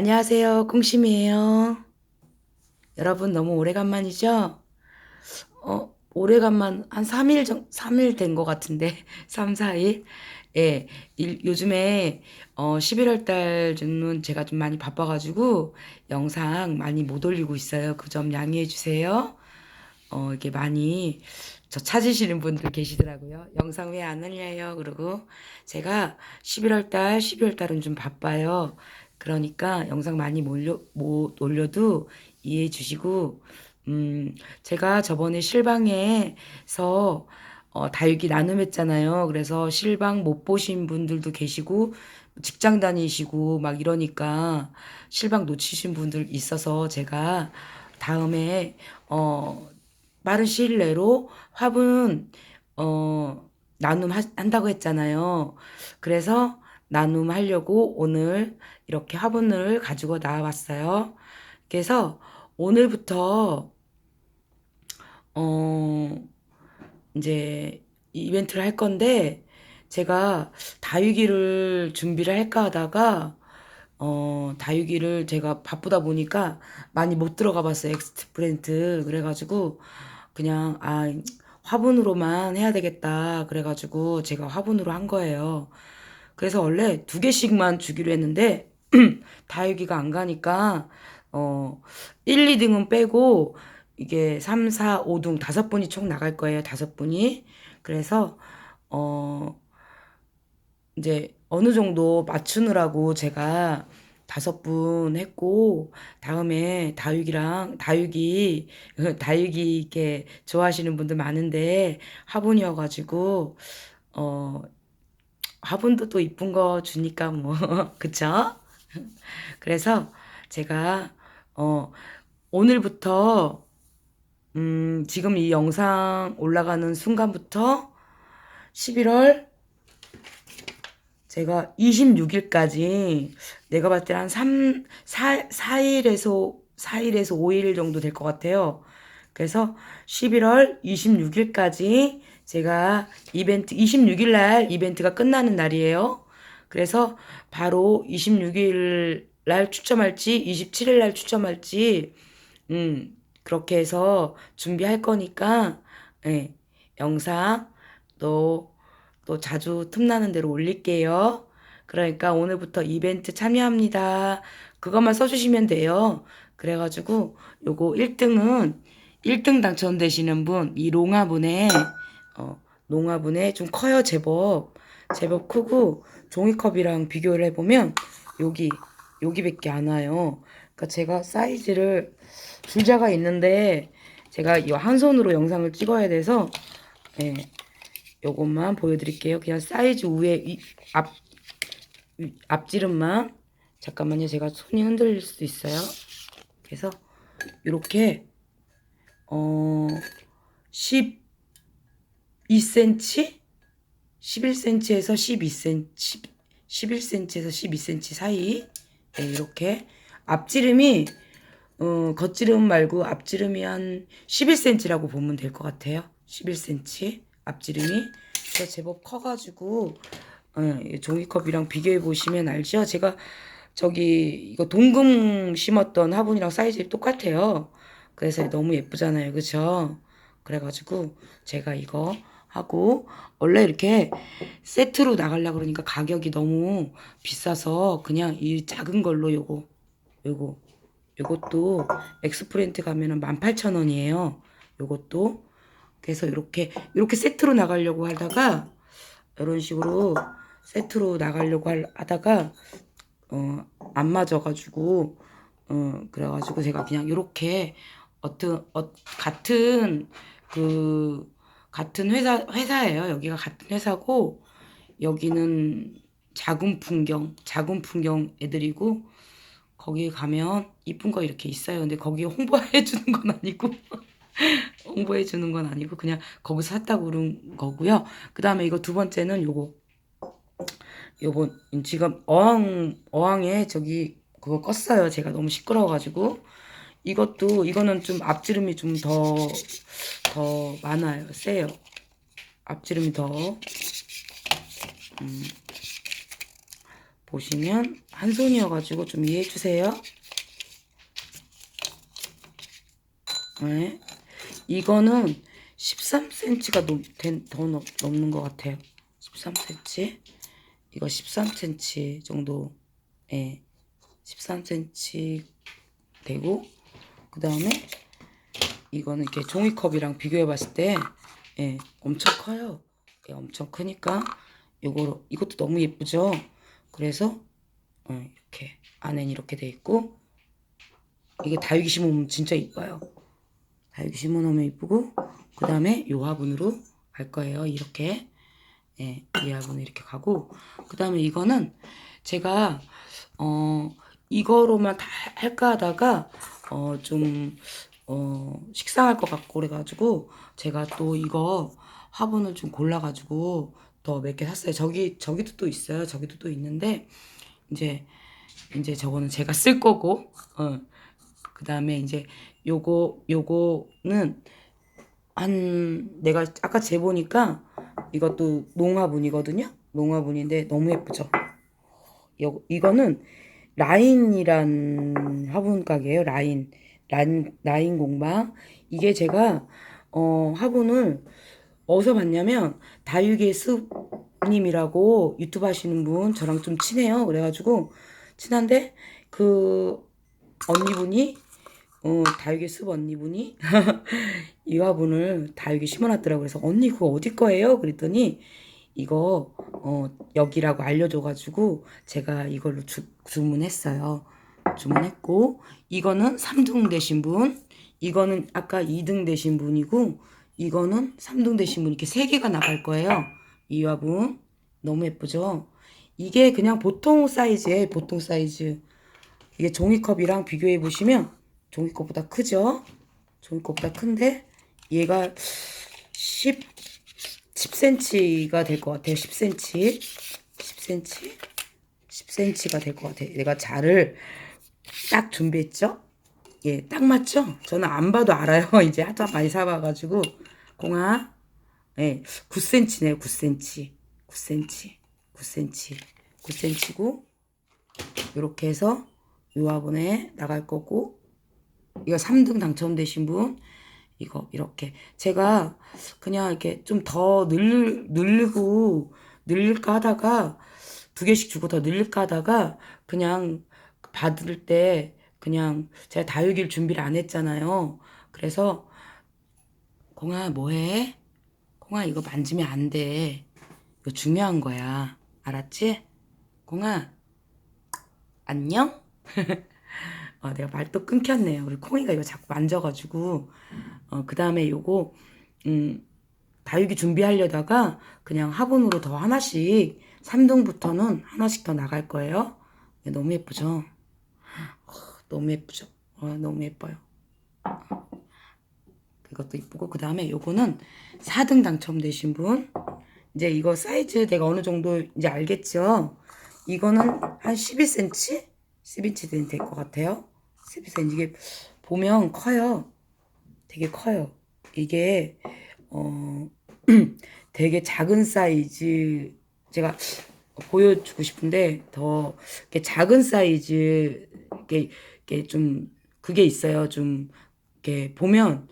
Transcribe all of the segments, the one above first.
안녕하세요. 꿍심이에요. 여러분 너무 오래간만이죠? 어, 오래간만 한 3일 정, 3일 된 것 같은데 3, 4일? 예, 일- 요즘에 어, 11월 달은 제가 좀 많이 바빠 가지고 영상 많이 못 올리고 있어요. 그 점 양해해 주세요. 어, 이게 많이 저 찾으시는 분들 계시더라고요. 영상 왜 안 올려요? 그러고 제가 11월 달, 12월 달은 좀 바빠요. 그러니까 영상 많이 몰려, 못 올려도 이해해 주시고, 음, 제가 저번에 실방에서 어, 다육이 나눔했잖아요. 그래서 실방 못 보신 분들도 계시고, 직장 다니시고 막 이러니까 실방 놓치신 분들 있어서 제가 다음에 어, 빠른 시일 내로 화분 어 나눔 하- 한다고 했잖아요. 그래서 나눔하려고 오늘 이렇게 화분을 가지고 나와봤어요. 그래서 오늘부터 어 이제 이벤트를 할 건데 제가 다육이를 준비를 할까 하다가 어, 다육이를 제가 바쁘다 보니까 많이 못 들어가 봤어요. 엑스프렌트. 그래 가지고 그냥 아 화분으로만 해야 되겠다. 그래 가지고 제가 화분으로 한 거예요. 그래서 원래 두 개씩만 주기로 했는데 다육이가 안 가니까 어 1, 2등은 빼고 이게 3, 4, 5등 다섯 분이 총 나갈 거예요. 다섯 분이. 그래서 어 이제 어느 정도 맞추느라고 제가 다섯 분 했고 다음에 다육이랑 다육이 다육이 이렇게 좋아하시는 분들 많은데 화분이어가지고 어 화분도 또 이쁜 거 주니까 뭐 그쵸? 그래서 제가 어 오늘부터 음 지금 이 영상 올라가는 순간부터 11월 제가 26일까지 내가 봤을 때 한 3, 4, 4일에서 4일에서 5일 정도 될 것 같아요. 그래서 11월 26일까지 제가 이벤트 26일 날 이벤트가 끝나는 날이에요. 그래서 바로 26일 날 추첨할지 27일 날 추첨할지 음 그렇게 해서 준비할 거니까 예, 영상 또 또 자주 틈나는 대로 올릴게요. 그러니까 오늘부터 이벤트 참여합니다. 그것만 써주시면 돼요. 그래가지고 요거 1등은 1등 당첨되시는 분, 이 롱화분에, 어, 롱화분에 좀 커요, 제법. 제법 크고 종이컵이랑 비교를 해보면 여기, 여기밖에 안 와요. 그러니까 제가 사이즈를 줄자가 있는데 제가 이 한 손으로 영상을 찍어야 돼서, 예. 요것만 보여드릴게요. 그냥 사이즈 위에 이, 앞 이, 앞지름만 잠깐만요. 제가 손이 흔들릴 수도 있어요. 그래서 이렇게 어 12cm 11cm에서 12cm 11cm에서 12cm 사이 네, 이렇게 앞지름이 어, 겉지름 말고 앞지름이 한 11cm라고 보면 될 것 같아요. 11cm 앞지름이 제가 제법 커가지고 어, 이 종이컵이랑 비교해 보시면 알죠. 제가 저기 이거 동금 심었던 화분이랑 사이즈 똑같아요. 그래서 너무 예쁘잖아요, 그쵸? 그래가지고 제가 이거 하고 원래 이렇게 세트로 나가려고 그러니까 가격이 너무 비싸서 그냥 이 작은 걸로 요거 요거 요것도 엑스프렌트 가면은 18,000원이에요. 요것도 그래서 이렇게 이렇게 세트로 나가려고 하다가 이런 식으로 세트로 나가려고 할- 하다가 어 안 맞아가지고 어 그래가지고 제가 그냥 이렇게 어떤 어, 같은 그 같은 회사 회사예요. 여기가 같은 회사고 여기는 작은 풍경 작은 풍경 애들이고 거기 가면 이쁜 거 이렇게 있어요. 근데 거기 홍보해 주는 건 아니고 홍보해 주는 건 아니고 그냥 거기서 샀다고 그런 거고요. 그 다음에 이거 두 번째는 요거 요거 지금 어항 어항에 저기 그거 껐어요. 제가 너무 시끄러워 가지고 이것도 이거는 좀 앞지름이 좀더더 많아요. 세요. 앞지름이 더 음, 보시면 한 손이어가지고 좀 이해해 주세요. 네. 이거는 13cm가 넘, 된, 더 넘, 넘는 것 같아요. 13cm. 이거 13cm 정도, 예. 13cm 되고, 그 다음에 이거는 이렇게 종이컵이랑 비교해 봤을 때, 예, 엄청 커요. 예, 엄청 크니까, 요거, 이것도 너무 예쁘죠? 그래서, 어, 이렇게, 안에는 이렇게 돼 있고, 이게 다육이 심으면 진짜 이뻐요. 다육이 심어놓으면 이쁘고 그 다음에 요 화분으로 갈 거예요 이렇게 예, 이 화분에 이렇게 가고 그 다음에 이거는 제가 어 이거로만 다 할까 하다가 어 좀 어, 식상할 것 같고 그래가지고 제가 또 이거 화분을 좀 골라가지고 더 몇 개 샀어요 저기 저기도 또 있어요 저기도 또 있는데 이제 이제 저거는 제가 쓸 거고 어. 그 다음에 이제 요거 요거는 한 내가 아까 재보니까 이것도 농화분이거든요. 농화분인데 너무 예쁘죠. 요 이거는 라인이란 화분 가게예요. 라인 라인 라인 공방 이게 제가 어 화분을 어디서 봤냐면 다육의 숲님이라고 유튜브 하시는 분 저랑 좀 친해요. 그래가지고 친한데 그 언니분이 어, 다육이 숲 언니분이 이 화분을 다육이 심어놨더라고 그래서 언니 그거 어디 거예요? 그랬더니 이거 어, 여기라고 알려줘가지고 제가 이걸로 주, 주문했어요. 주문했고 이거는 3등 되신 분 이거는 아까 2등 되신 분이고 이거는 3등 되신 분 이렇게 세 개가 나갈 거예요. 이 화분 너무 예쁘죠? 이게 그냥 보통 사이즈에 보통 사이즈 이게 종이컵이랑 비교해 보시면 종이컵보다 크죠? 종이컵보다 큰데 얘가 10 10cm가 될 것 같아요. 10cm. 10cm. 10cm가 될 것 같아요. 내가 자를 딱 준비했죠? 예, 딱 맞죠? 저는 안 봐도 알아요. 이제 하도 많이 사봐가지고. 공아, 예, 9cm네요. 9cm. 9cm. 9cm. 9cm고, 요렇게 해서 요 화분에 나갈 거고, 이거 3등 당첨되신 분 이거 이렇게 제가 그냥 이렇게 좀 더 늘 늘고 늘릴까 하다가 두 개씩 주고 더 늘릴까 하다가 그냥 받을 때 그냥 제가 다육일 준비를 안 했잖아요. 그래서 공아 뭐해? 공아 이거 만지면 안 돼. 이거 중요한 거야. 알았지? 공아 안녕? 어, 내가 말또 끊겼네요. 우리 콩이가 이거 자꾸 만져가지고. 어, 그 다음에 요거, 음, 다육이 준비하려다가 그냥 화분으로 더 하나씩, 3등부터는 하나씩 더 나갈 거예요. 네, 너무 예쁘죠? 어, 너무 예쁘죠? 어, 너무 예뻐요. 그것도 이쁘고, 그 다음에 요거는 4등 당첨되신 분. 이제 이거 사이즈 내가 어느 정도 이제 알겠죠? 이거는 한 11cm? 10인치 될 것 같아요. 12cm. 이게 보면 커요. 되게 커요. 이게, 어, 되게 작은 사이즈, 제가 보여주고 싶은데, 더, 이렇게 작은 사이즈, 이렇게, 이렇게 좀, 그게 있어요. 좀, 이렇게 보면,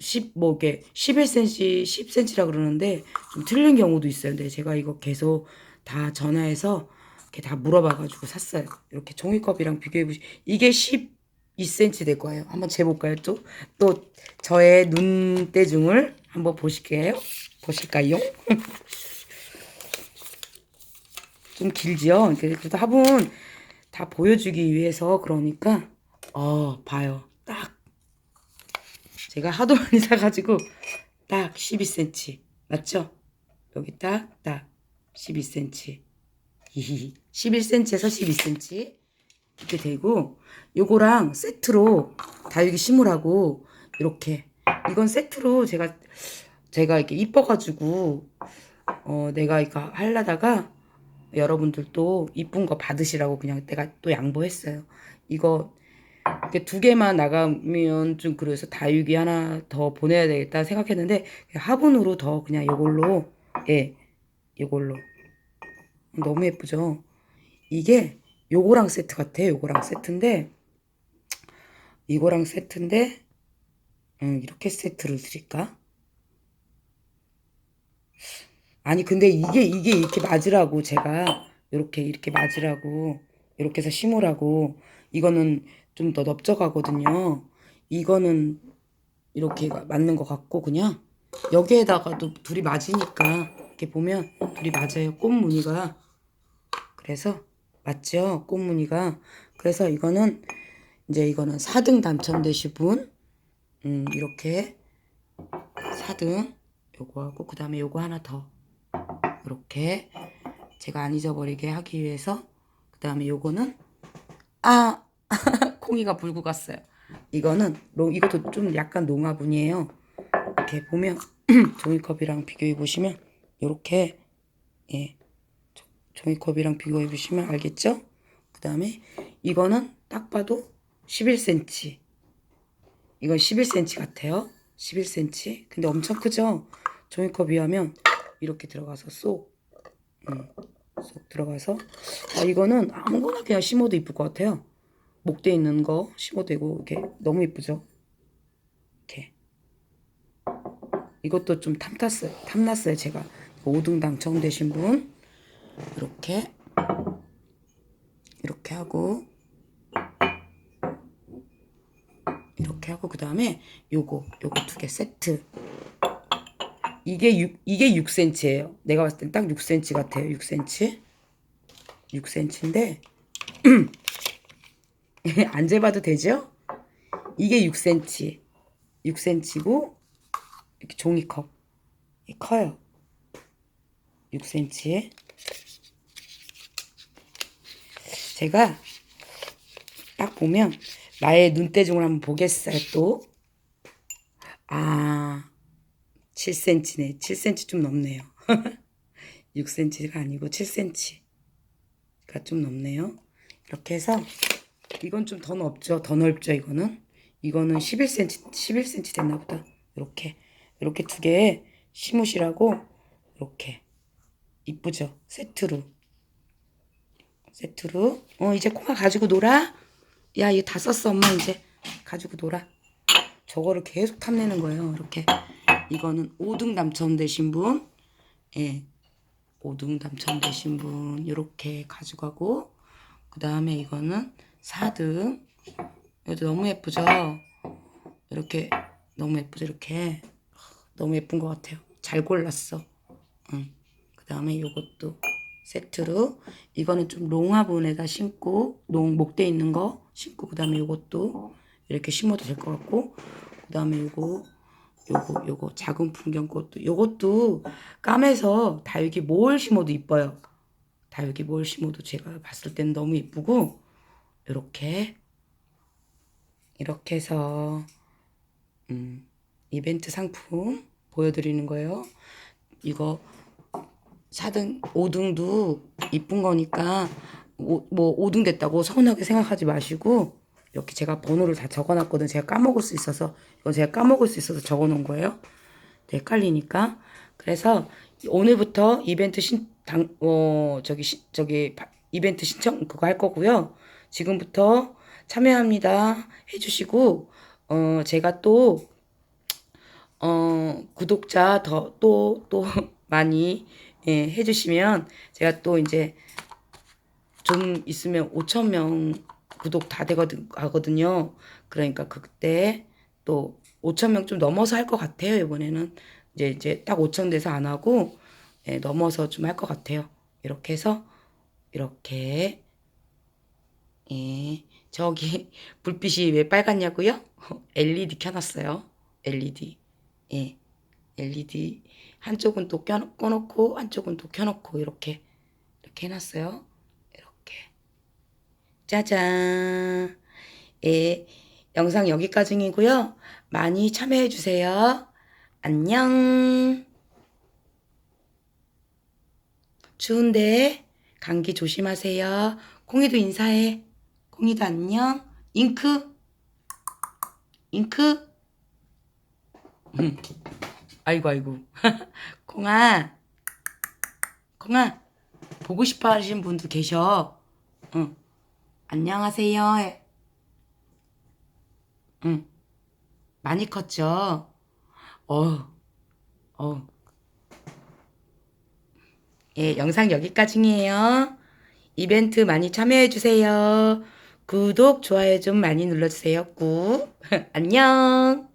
10, 뭐, 이렇게 11cm, 10cm라 그러는데, 좀 틀린 경우도 있어요. 근데 제가 이거 계속 다 전화해서, 이렇게 다 물어봐가지고 샀어요. 이렇게 종이컵이랑 비교해보시. 이게 12cm 될 거예요. 한번 재볼까요? 또, 또 저의 눈대중을 한번 보실게요. 보실까요? 좀 길지요? 그래도 화분 다 보여주기 위해서 그러니까 어 봐요. 딱 제가 하도 많이 사가지고 딱 12cm 맞죠? 여기 딱 딱 12cm 11cm에서 12cm 이렇게 되고 요거랑 세트로 다육이 심으라고 이렇게 이건 세트로 제가 제가 이렇게 이뻐가지고 어 내가 이거 하려다가 여러분들도 이쁜 거 받으시라고 그냥 내가 또 양보했어요. 이거 이렇게 두 개만 나가면 좀 그래서 다육이 하나 더 보내야 되겠다 생각했는데 화분으로 더 그냥 이걸로 예 이걸로 너무 예쁘죠? 이게 요거랑 세트 같아. 요거랑 세트인데 이거랑 세트인데 음, 이렇게 세트를 드릴까? 아니 근데 이게 이게 이렇게 맞으라고 제가 이렇게 이렇게 맞으라고 이렇게 해서 심으라고 이거는 좀 더 넓적하거든요. 이거는 이렇게 맞는 것 같고 그냥 여기에다가도 둘이 맞으니까 이렇게 보면 둘이 맞아요. 꽃 무늬가 그래서 맞죠? 꽃 무늬가. 그래서 이거는 이제 이거는 4등 당첨되신 분. 음, 이렇게 4등 요거 하고 그 다음에 요거 하나 더. 이렇게 제가 안 잊어버리게 하기 위해서 그 다음에 요거는 아 콩이가 불고 갔어요. 이거는 롱 이것도 좀 약간 농화분이에요. 이렇게 보면 종이컵이랑 비교해 보시면 요렇게 예 조- 종이컵이랑 비교해 보시면 알겠죠? 그 다음에 이거는 딱 봐도 11cm 이건 11cm 같아요. 11cm 근데 엄청 크죠? 종이컵 비하면 이렇게 들어가서 쏙, 음, 쏙 들어가서. 아 이거는 아무거나 그냥 심어도 이쁠 것 같아요. 목대 있는 거 심어도 되고 이렇게 너무 이쁘죠. 이렇게. 이것도 좀 탐났어요. 탐났어요 제가. 5등 당첨되신 분 이렇게 이렇게 하고 이렇게 하고 그 다음에 요거 요거 두 개 세트 이게 6, 이게 6cm예요. 내가 봤을 땐 딱 6cm 같아요. 6cm. 6cm인데 안 재봐도 되죠? 이게 6cm. 6cm고 이렇게 종이컵. 이 커요. 6cm에 제가 딱 보면 나의 눈대중을 한번 보겠어요 또. 아 7cm네. 7cm 좀 넘네요. 6cm가 아니고 7cm가 좀 넘네요. 이렇게 해서 이건 좀 더 넓죠. 더 넓죠. 이거는 이거는 11cm 11cm 됐나 보다. 이렇게 이렇게 두개 심으시라고 이렇게 이쁘죠. 세트로 세트로 어 이제 콩아 가지고 놀아. 야 이거 다 썼어 엄마 이제 가지고 놀아. 저거를 계속 탐내는 거예요. 이렇게 이거는 5등 당첨되신 분, 예, 5등 당첨되신 분 이렇게 가져가고 그 다음에 이거는 4등. 이것도 너무 예쁘죠? 이렇게 너무 예쁘죠? 이렇게 너무 예쁜 것 같아요. 잘 골랐어. 응. 그 다음에 이것도 세트로 이거는 좀 롱화분에다 심고 롱 목대 있는 거 심고 그 다음에 이것도 이렇게 심어도 될 것 같고 그 다음에 이거 요거 요거 작은 풍경꽃도 요것도 까매서 다육이 뭘 심어도 이뻐요. 다육이 뭘 심어도 제가 봤을 땐 너무 이쁘고 이렇게 이렇게 해서 음, 이벤트 상품 보여드리는 거예요. 이거 4등, 5등도 이쁜 거니까 오, 뭐 5등 됐다고 서운하게 생각하지 마시고 이렇게 제가 번호를 다 적어놨거든. 제가 까먹을 수 있어서 이건 제가 까먹을 수 있어서 적어놓은 거예요. 네, 헷갈리니까. 그래서 오늘부터 이벤트 신, 당, 어, 저기, 시, 저기, 바- 이벤트 신청 그거 할 거고요. 지금부터 참여합니다. 해주시고, 어, 제가 또, 어, 구독자 더, 또, 또 많이, 예, 해주시면 제가 또 이제 좀 있으면 5천 명 구독 다 되거든 하거든요. 그러니까 그때 또 5천 명 좀 넘어서 할 것 같아요. 이번에는 이제 이제 딱 5천 돼서 안 하고 예, 넘어서 좀 할 것 같아요. 이렇게 해서 이렇게 예 저기 불빛이 왜 빨갛냐고요? LED 켜놨어요. LED 예 LED 한쪽은 또 껴, 꺼놓고 한쪽은 또 켜놓고 이렇게 이렇게 해놨어요. 이렇게 짜잔. 예, 영상 여기까지이고요. 많이 참여해 주세요. 안녕. 추운데 감기 조심하세요. 콩이도 인사해. 콩이도 안녕. 잉크. 잉크. 음. 아이고 아이고. 콩아. 콩아. 보고 싶어 하시는 분도 계셔. 응. 안녕하세요. 해. 응. 많이 컸죠? 어, 어. 예, 영상 여기까지예요. 이벤트 많이 참여해주세요. 구독, 좋아요 좀 많이 눌러주세요. 꾹. 안녕.